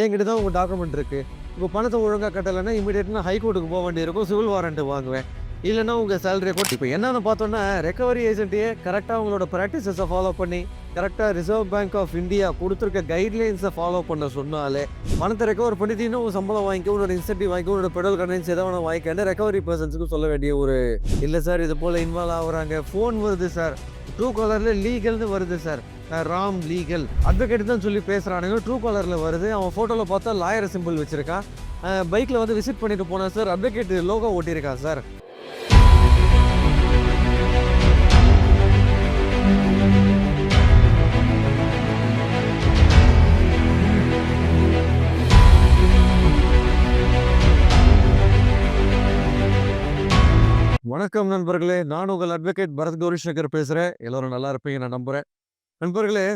என்கிட்ட தான் உங்கள் டாக்குமெண்ட் இருக்குது உங்கள் பணத்தை ஒழுங்காக கட்டலைன்னா இமீடியட்டாக நான் ஹைகோர்ட்டுக்கு போக வேண்டியிருக்கும். சிவில் வாரண்ட்டு வாங்குவேன். இல்லைன்னா உங்கள் சேலரி கூட இப்போ என்னென்னு பார்த்தோன்னா ரெக்கவரி ஏஜென்ட்டையே கரெக்டாக அவங்களோட ப்ராக்டிசஸை ஃபாலோ பண்ணி கரெக்டாக ரிசர்வ் பேங்க் ஆஃப் இந்தியா கொடுத்துருக்க கைட்லைன்ஸை ஃபாலோ பண்ண சொன்னாலே பணத்தை ரெக்கவர் பண்ணிட்டீங்கன்னா உங்கள் சம்பளம் வாங்கிக்க உன்னோட இன்சென்டிவ் வாங்கி உன்னோட பெட்ரோல் கண்டென்ஸ் எதாவது வேணா வாங்கிக்கன்னு ரெக்கவரி பர்சன்ஸுக்கு சொல்ல வேண்டிய ஒரு இல்லை சார் இது போல் இன்வால்வ் ஆகுறாங்க. ஃபோன் வருது சார் ட்ரூ காலரில் லீகல்னு வருது சார் ராம் லீகல். அட்வொகேட் தான் சொல்லி பேசுகிறானுங்க ட்ரூ காலரில் வருது. அவன் ஃபோட்டோவில் பார்த்தா லாயர் சிம்பிள் வச்சுருக்கான் பைக்கில் வந்து விசிட் பண்ணிட்டு போனேன் சார் அட்வொகேட் லோகோ ஓட்டியிருக்கான் சார் வணக்கம் நண்பர்களே. நான் உங்கள் அட்வொகேட் பரத் கௌரிசங்கர் பேசுகிறேன் எல்லோரும் நல்லா இருப்பீங்க நான் நம்புகிறேன் நண்பர்களே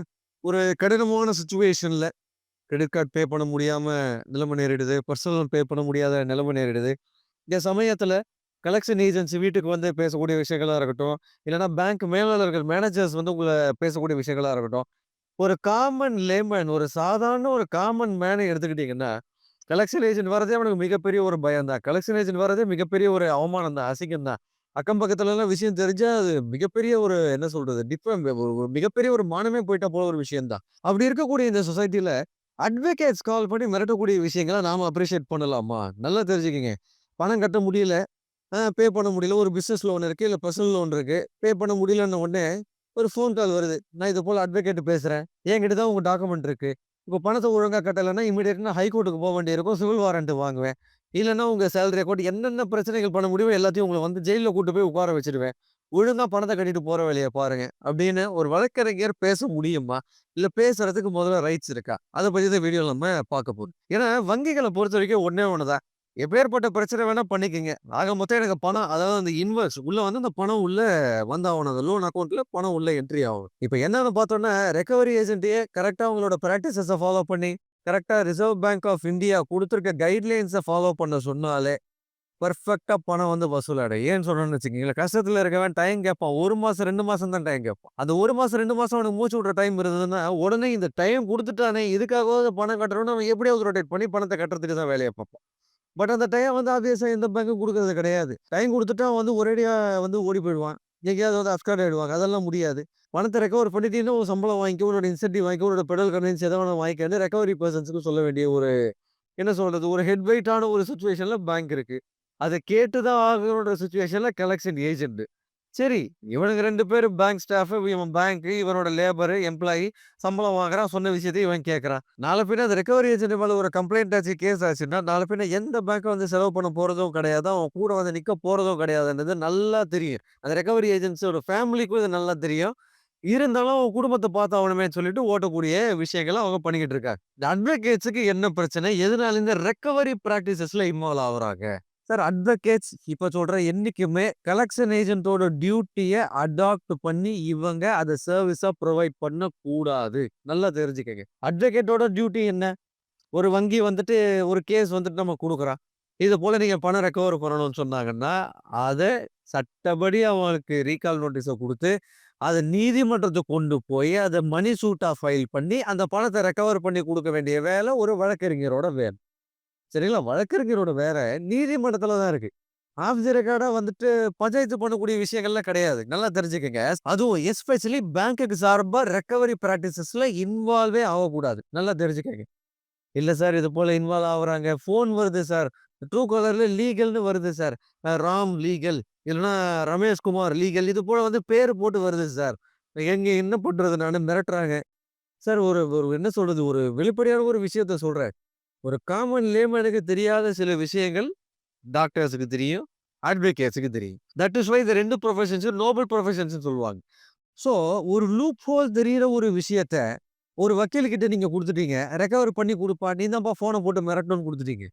ஒரு கடினமான சுச்சுவேஷனில் கிரெடிட் கார்டு பே பண்ண முடியாமல் நிலைமை நேரிடுது பர்சனல் லோன் பே பண்ண முடியாத நிலைமை நேரிடுது. இந்த சமயத்தில் கலெக்ஷன் ஏஜென்சி வீட்டுக்கு வந்து பேசக்கூடிய விஷயங்களாக இருக்கட்டும் இல்லைன்னா பேங்க் மேலாளர்கள் மேனேஜர்ஸ் வந்து உங்களை பேசக்கூடிய விஷயங்களாக இருக்கட்டும் ஒரு காமன் லேமன் ஒரு சாதாரண ஒரு காமன் மேனை எடுத்துக்கிட்டிங்கன்னா கலெக்ஷன் ஏஜென்ட் வரதே அவனுக்கு மிகப்பெரிய ஒரு பயம் தான் கலெக்ஷன் ஏஜென்ட் வரதே மிகப்பெரிய ஒரு அவமானம் தான் அசிங்கம் தான் அக்கம் பக்கத்துலலாம் விஷயம் தெரிஞ்சா அது மிகப்பெரிய ஒரு என்ன சொல்றது டிஃபரெண்ட் ஒரு மிகப்பெரிய ஒரு மானமே போயிட்டா போல ஒரு விஷயம் தான் அப்படி இருக்கக்கூடிய இந்த சொசைட்டில அட்வொகேட்ஸ் கால் பண்ணி மிரட்டக்கூடிய விஷயங்களை நாம அப்ரிஷியேட் பண்ணலாமா? நல்லா தெரிஞ்சுக்கிங்க. பணம் கட்ட முடியல. பே பண்ண முடியல. ஒரு பிஸ்னஸ் லோன் இருக்கு இல்லை பர்சனல் லோன் இருக்கு. பே பண்ண முடியலன்ன உடனே ஒரு ஃபோன் கால் வருது. நான் இது போல் அட்வொகேட் பேசுகிறேன் என்கிட்ட தான் உங்கள் டாக்குமெண்ட் இருக்கு. உங்கள் பணத்தை ஒழுங்காக கட்டலைன்னா இமீடியட்டாக ஹைகோர்ட்டுக்கு போக வேண்டியிருக்கும். சிவில் வாரண்ட் வாங்குவேன். இல்லைன்னா உங்கள் சேலரி அக்கௌண்ட் என்னென்ன பிரச்சனைகள் பண்ண முடியுமோ எல்லாத்தையும் உங்களை வந்து ஜெயிலில் கூட்டு போய் உட்கார வச்சிருவேன் ஒழுங்காக பணத்தை கட்டிட்டு போகிற வேலையை பாருங்க. அப்படின்னு ஒரு வழக்கறிஞர் பேச முடியுமா? இல்லை பேசுறதுக்கு முதல்ல ரைட்ஸ் இருக்கா? அதை பற்றி தான் வீடியோ நம்ம பார்க்க போகிறோம் ஏன்னா வங்கிகளை பொறுத்த வரைக்கும் ஒன்றே ஒன்று தான். எப்பேற்பட்ட பிரச்சனை வேணா பண்ணிக்கோங்க. ஆக மொத்தம் எனக்கு பணம் அதாவது அந்த இன்வெஸ்ட் உள்ளே வந்து அந்த பணம் உள்ளே வந்தாகணும் அந்த லோன் அக்கௌண்ட்டில் பணம் உள்ளே என்ட்ரி ஆகும் இப்போ என்னென்னு பார்த்தோன்னா ரெக்கவரி ஏஜென்ட்டையே கரெக்டாக அவங்களோட ப்ராக்டிசஸை ஃபாலோ பண்ணி கரெக்டாக ரிசர்வ் பேங்க் ஆஃப் இந்தியா கொடுத்துருக்க கைட்லைன்ஸை ஃபாலோ பண்ண சொன்னாலே பர்ஃபெக்டாக பணம் வந்து வசூலாடு ஏன்னு சொல்றேன்னு வச்சுக்கீங்களேன் கஷ்டத்தில் இருக்கவன் டைம் கேட்பான். ஒரு மாதம் ரெண்டு மாதம் தான் டைம் கேட்பான். அந்த ஒரு மாதம் ரெண்டு மாதம் அவனுக்கு மூச்சு விட்ற டைம் இருந்ததுன்னா உடனே இந்த டைம் கொடுத்துட்டானே இதுக்காக பணம் கட்டுறோன்னு அவன் எப்படியாவது ரொட்டேட் பண்ணி பணத்தை கட்டுறதுக்கு தான் வேலையை பார்ப்பான். பட் அந்த டைம் வந்து ஆப்வியஸாக எந்த பேங்க்கும் கொடுக்கறது கிடையாது. டைம் கொடுத்துட்டா வந்து ஒரேடியாக வந்து ஓடி போயிடுவான். எங்கேயாவது வந்து அப்கார்ட் ஆகிடுவாங்க அதெல்லாம் முடியாது. பணத்தை ரெக்கவர் பண்ணிட்டீங்கன்னா ஒரு சம்பளம் வாங்கிக்க உன்னோட இன்சென்டிவ் வாங்கிக்க உன்னோட பெடல் கன்வென்ஸ் எதை வேணால் வாங்கிக்கன்னு ரெக்கவரி பர்சன்ஸுக்கு சொல்ல வேண்டிய ஒரு என்ன சொல்கிறது ஒரு ஹெட் வெயிட்டான ஒரு சுச்சுவேஷனில் பேங்க் இருக்குது அதை கேட்டு தான் ஆகணுன்ற சுச்சுவேஷனில் கலெக்ஷன் ஏஜென்ட்டு சரி இவனுக்கு ரெண்டு பேரும் பேங்க் ஸ்டாஃப் இவன் பேங்க் இவனோட லேபர் எம்ப்ளாயி சம்பளம் வாங்குறான் சொன்ன விஷயத்தை இவன் கேட்கறான். நாலு பின்ன அந்த ரெக்கவரி ஏஜென்ட் மேலே ஒரு கம்ப்ளைண்ட் ஆச்சு கேஸ் ஆச்சுன்னா நாலு பின்ன எந்த பேங்க்கை வந்து செலவு பண்ண போறதும் கிடையாது அவன் கூட வந்து நிற்க போறதும் கிடையாதுன்றது நல்லா தெரியும். அந்த ரெக்கவரி ஏஜென்சியோட ஃபேமிலிக்கும் இது நல்லா தெரியும். இருந்தாலும் அவன் குடும்பத்தை பார்த்து அவனுமே சொல்லிட்டு ஓட்டக்கூடிய விஷயங்களை அவங்க பண்ணிக்கிட்டு இருக்காங்க. இந்த அட்வொகேட்ஸுக்கு என்ன பிரச்சனை? எதனால இந்த ரெக்கவரி ப்ராக்டிசஸ்ல இன்வால்வ் ஆகுறாங்க? சார் அட்வொகேட்ஸ் இப்போ சொல்கிற என்றைக்குமே கலெக்ஷன் ஏஜென்ட்டோட டியூட்டியை அடாப்ட் பண்ணி இவங்க அதை சர்வீஸாக ப்ரொவைட் பண்ணக்கூடாது. நல்லா தெரிஞ்சுக்கங்க. அட்வொகேட்டோட டியூட்டி என்ன? ஒரு வங்கி வந்துட்டு ஒரு கேஸ் வந்துட்டு நம்ம கொடுக்குறான் இது போல் நீங்கள் பணம் ரெக்கவர் பண்ணணும்னு சொன்னாங்கன்னா அதை சட்டப்படி அவங்களுக்கு ரீகால் நோட்டீஸை கொடுத்து அதை நீதிமன்றத்தை கொண்டு போய் அதை மணி சூட்டாக ஃபைல் பண்ணி அந்த பணத்தை ரெக்கவர் பண்ணி கொடுக்க வேண்டிய வேலை ஒரு வழக்கறிஞரோட வேலை. சரிங்களா? வழக்கறிஞரோட வேற நீதிமன்றத்துல தான் இருக்கு. ஆஃப் தி ரெக்கார்டா வந்துட்டு பஞ்சாயத்து பண்ணக்கூடிய விஷயங்கள்லாம் கிடையாது. நல்லா தெரிஞ்சுக்கோங்க. அதுவும் எஸ்பெஷலி பேங்க்குக்கு சார்பா ரெக்கவரி ப்ராக்டிசஸ்ல இன்வால்வே ஆகக்கூடாது. நல்லா தெரிஞ்சுக்கோங்க. இல்லை சார் இது போல இன்வால்வ் ஆகுறாங்க. ஃபோன் வருது சார். ட்ரூ காலர்ல லீகல்னு வருது சார். ராம் லீகல் இல்லைன்னா ரமேஷ் குமார் லீகல் இது போல வந்து பேர் போட்டு வருது சார். எங்க என்ன பண்றது? நான் மிரட்டுறாங்க. சார் ஒரு ஒரு என்ன சொல்றது? ஒரு வெளிப்படையான ஒரு விஷயத்த சொல்றேன். ஒரு காமன் லேமனுக்கு தெரியாத சில விஷயங்கள் டாக்டர்ஸுக்கு தெரியும் அட்வொகேட்ஸுக்கு தெரியும். தட் இஸ் வை இந்த ரெண்டு ப்ரொஃபஷன்ஸும் நோபல் ப்ரொஃபஷன்ஸ் சொல்லுவாங்க. ஸோ ஒரு லூப் ஹோல் தெரியிற ஒரு விஷயத்த ஒரு வக்கீல்கிட்ட நீங்கள் கொடுத்துட்டீங்க ரெக்கவர் பண்ணி கொடுப்பா நீ தான்ப்பா ஃபோனை போட்டு மிரட்டணும்னு கொடுத்துட்டீங்க.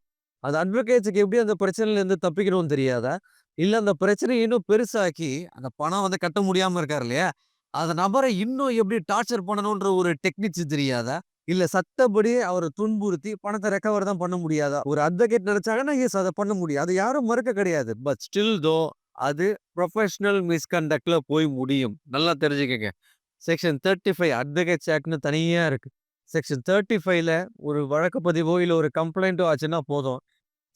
அது அட்வொகேட்ஸுக்கு எப்படி அந்த பிரச்சனையிலேருந்து தப்பிக்கணும்னு தெரியாதா? இல்லை அந்த பிரச்சனையை இன்னும் பெருசாக்கி அந்த பணம் வந்து கட்ட முடியாமல் இருக்காரு இல்லையா? அந்த நபரை இன்னும் எப்படி டார்ச்சர் பண்ணணுன்ற ஒரு டெக்னிக்ஸ் தெரியாதா? இல்ல சத்தப்படி அவரை துன்புறுத்தி பணத்தை ரெக்கவர் தான் பண்ண முடியாதா? ஒரு அட்வொகேட் நினைச்சாங்கன்னா எஸ் அதை பண்ண முடியும். அது யாரும் மறுக்க கிடையாது. பட் ஸ்டில் தோ அது ப்ரொஃபஷனல் மிஸ்கண்டக்ட்ல போய் முடியும். நல்லா தெரிஞ்சுக்கங்க. செக்ஷன் தேர்ட்டி ஃபைவ் அட்வொகேட்ஸ் ஆக்ட்னு தனியா இருக்கு. செக்ஷன் 35ல ஒரு வழக்கு பதிவோ, இல்லை ஒரு கம்ப்ளைண்ட்டோ ஆச்சுன்னா போதும்.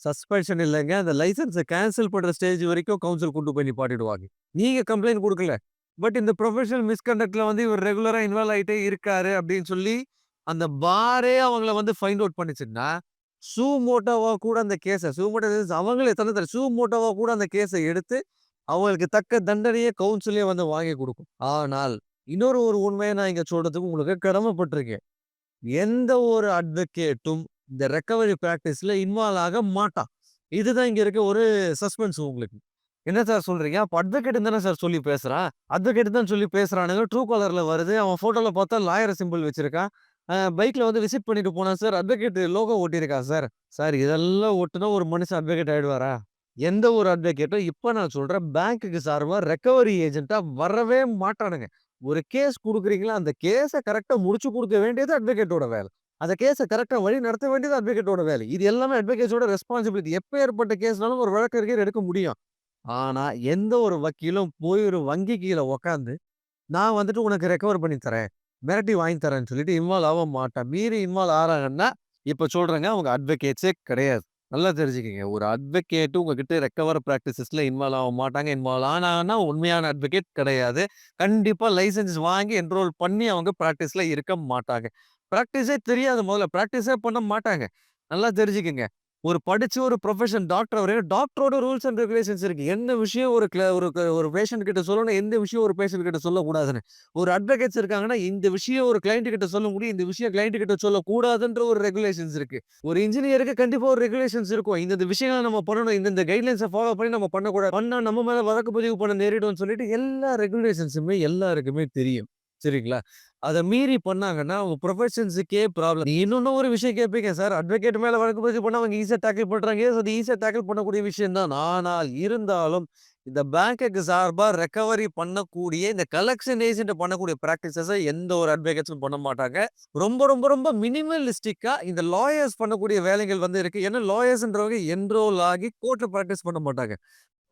சஸ்பென்ஷன் இல்லைங்க. அந்த லைசன்ஸை கேன்சல் பண்ணுற ஸ்டேஜ் வரைக்கும் கவுன்சில் கொண்டு போய் நிப்பாட்டிடுவாங்க. நீங்கள் கம்ப்ளைண்ட் கொடுக்கல. பட் இந்த ப்ரொஃபஷனல் மிஸ்கண்டக்டில் வந்து இவர் ரெகுலராக இன்வால்வ் ஆகிட்டே இருக்காரு அப்படின்னு சொல்லி, அந்த பாரே அவங்கள வந்து ஃபைண்ட் அவுட் பண்ணிச்சுன்னா சூ மோட்டோவா கூட அந்த கேஸை சூ மோட்டோ அவங்களே தந்து சூ மோட்டோவா கூட அந்த கேஸ எடுத்து, அவங்களுக்கு தக்க தண்டனையே கவுன்சிலே வந்து வாங்கி கொடுக்கும் ஆனால், இன்னொரு ஒரு உண்மையை நான் இங்க சொல்றதுக்கு உங்களுக்கு கடமைப்பட்டிருக்கேன் எந்த ஒரு அட்வொகேட்டும் இந்த ரெக்கவரி ப்ராக்டிஸில் இன்வால்வ் ஆக மாட்டான். இதுதான் இங்க இருக்க ஒரு சஸ்பென்ஸ் உங்களுக்கு. என்ன சார் சொல்றீங்க? அப்போ அட்வொகேட்ன்னு தானே சார் சொல்லி பேசுறான். அட்வொகேட் தான் சொல்லி பேசுகிறானுங்க ட்ரூ கலரில் வருது. அவன் ஃபோட்டோல பார்த்தா லாயர் சிம்பிள் வச்சிருக்கான். பைக்கில் வந்து விசிட் பண்ணிட்டு போனால் சார். அட்வொகேட் லோகோ ஓட்டியிருக்கா சார். சார் இதெல்லாம் ஒட்டுனா ஒரு மனுஷன் அட்வொகேட் ஆகிடுவாரா எந்த ஒரு அட்வொகேட்டும் இப்போ நான் சொல்கிறேன் பேங்க்குக்கு சார்பாக ரெக்கவரி ஏஜென்ட்டாக வரவே மாட்டானுங்க. ஒரு கேஸ் கொடுக்குறீங்களா அந்த கேஸை கரெக்டாக முடிச்சு கொடுக்க வேண்டியது அட்வொகேட்டோட வேலை அந்த கேஸை கரெக்டாக வழி நடத்த வேண்டியது அட்வொகேட்டோட வேலை. இது எல்லாமே அட்வொகேட்ஸோட ரெஸ்பான்சிபிலிட்டி. ஏற்பட்ட கேஸ்னாலும் ஒரு வழக்கறிஞர் எடுக்க முடியும். ஆனால் எந்த ஒரு வக்கீலும் போய் ஒரு வங்கி கீழே உக்காந்து நான் வந்துட்டு உனக்கு ரெக்கவர் பண்ணி தரேன். மிரட்டி வாங்கி தரேன்னு சொல்லிட்டு இன்வால்வ் ஆக மாட்டான். மீறி இன்வால்வ் ஆகிறாங்கன்னா இப்போ சொல்கிறேங்க அவங்க அட்வொகேட்ஸே கிடையாது. நல்லா தெரிஞ்சுக்கங்க. ஒரு அட்வொகேட்டு உங்ககிட்ட ரெக்கவர் ப்ராக்டிசஸில் இன்வால்வ் ஆக மாட்டாங்க. இன்வால்வ் ஆனாங்கன்னா உண்மையான அட்வொகேட் கிடையாது. கண்டிப்பாக லைசென்ஸ் வாங்கி என்ரோல் பண்ணி அவங்க ப்ராக்டிஸில் இருக்க மாட்டாங்க. ப்ராக்டிஸே தெரியாது முதல்ல. ப்ராக்டிஸே பண்ண மாட்டாங்க. நல்லா தெரிஞ்சுக்கங்க. ஒரு படிச்சு ஒரு ப்ரொஃபஷன் டாக்டர் வரையும் டாக்டரோட ரூல்ஸ் அண்ட் ரெகுலேஷன்ஸ் இருக்கு. என்ன விஷயம் ஒரு க்ள ஒரு ஒரு பேஷண்ட் கிட்ட சொல்லணும். எந்த விஷயம் ஒரு பேஷண்ட் கிட்ட சொல்லக்கூடாதுன்னு. ஒரு அட்வொகேட்ஸ் இருக்காங்கன்னா, இந்த விஷயம் ஒரு கிளைண்ட் கிட்ட சொல்ல முடியும். இந்த விஷயம் கிளைண்ட் கிட்ட சொல்லக்கூடாதுன்ற ஒரு ரெகுலேஷன்ஸ் இருக்கு. ஒரு இன்ஜினியருக்கு கண்டிப்பா ஒரு ரெகுலேஷன்ஸ் இருக்கும். இந்த விஷயங்களை நம்ம பண்ணணும். இந்தந்த கைட்லைன்ஸை ஃபாலோ பண்ணி நம்ம பண்ணக்கூடாது. பண்ணா நம்ம மேல வழக்கு பதிவு பண்ண நேரிடும்னு சொல்லிட்டு எல்லா ரெகுலேஷன்ஸுமே எல்லாருக்குமே தெரியும். சரிங்களா? அதை மீறி பண்ணாங்கன்னா, அவங்க ப்ரொஃபஷன்ஸுக்கே ப்ராப்ளம். இன்னொன்னு ஒரு விஷயம் கேட்பீங்க, சார் அட்வொகேட் மேல வழக்கு பதிவு பண்ணா அவங்க ஈஸியாக டேக்கிள் பண்றாங்க. அது ஈஸியாக டேக்கிள் பண்ணக்கூடிய விஷயம் தான். ஆனால் இருந்தாலும், இந்த பேங்க்குக்கு சார்பாக ரெக்கவரி பண்ணக்கூடிய இந்த கலெக்ஷன் ஏஜென்ட் பண்ணக்கூடிய ப்ராக்டிசஸை எந்த ஒரு அட்வொகேட்ஸும் பண்ண மாட்டாங்க. ரொம்ப ரொம்ப ரொம்ப மினிமலிஸ்டிக்காக இந்த லாயர்ஸ் பண்ணக்கூடிய வேலைகள் வந்து இருக்கு. ஏன்னா லாயர்ஸ்ன்றவங்க என்ரோல் ஆகி கோர்ட்டில் ப்ராக்டிஸ் பண்ண மாட்டாங்க.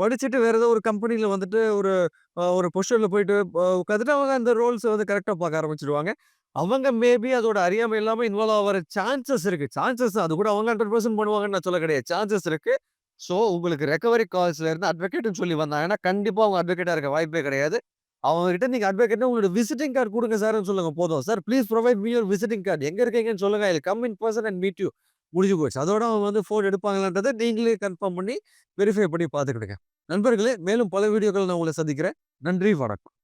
படிச்சுட்டு வேறு ஏதோ ஒரு கம்பெனியில் வந்துட்டு ஒரு ஒரு பொஷனில் போயிட்டு உட்காந்துட்டு அவங்க அந்த ரோல்ஸை வந்து கரெக்டாக பார்க்க ஆரம்பிச்சிடுவாங்க அவங்க மேபி அதோட அறியாமை இல்லாமல் இன்வால்வ் ஆகிற சான்சஸ் இருக்குது சான்சஸ் அது கூட அவங்க 100% பண்ணுவாங்கன்னு நான் சொல்ல கிடையாது. சான்சஸ் இருக்கு. ஸோ உங்களுக்கு ரெக்கவரி கால்ஸ்ல இருந்து அட்வொகேட்னு சொல்லி வந்தாங்கன்னா, கண்டிப்பாக அவங்க அட்வொகேட்டாக இருக்க வாய்ப்பே கிடையாது. அவங்க கிட்ட நீங்க அட்வொகேட்னா உங்களோட விசிட்டிங் கார்டு கொடுங்க சார்ன்னு சொல்லுங்க போதும். Sir please provide me your visiting card எங்கே இருக்கீங்கன்னு சொல்லுங்க. I come in person and meet you. முடிஞ்சு போச்சு. அதோட அவங்க வந்து ஃபோன் எடுப்பாங்களான்றத நீங்களே கன்ஃபார்ம் பண்ணி வெரிஃபை பண்ணி பார்த்துக்கிடுங்க. நண்பர்களே, மேலும் பல வீடியோக்கள் நான் உங்களை சந்திக்கிறேன். நன்றி, வணக்கம்.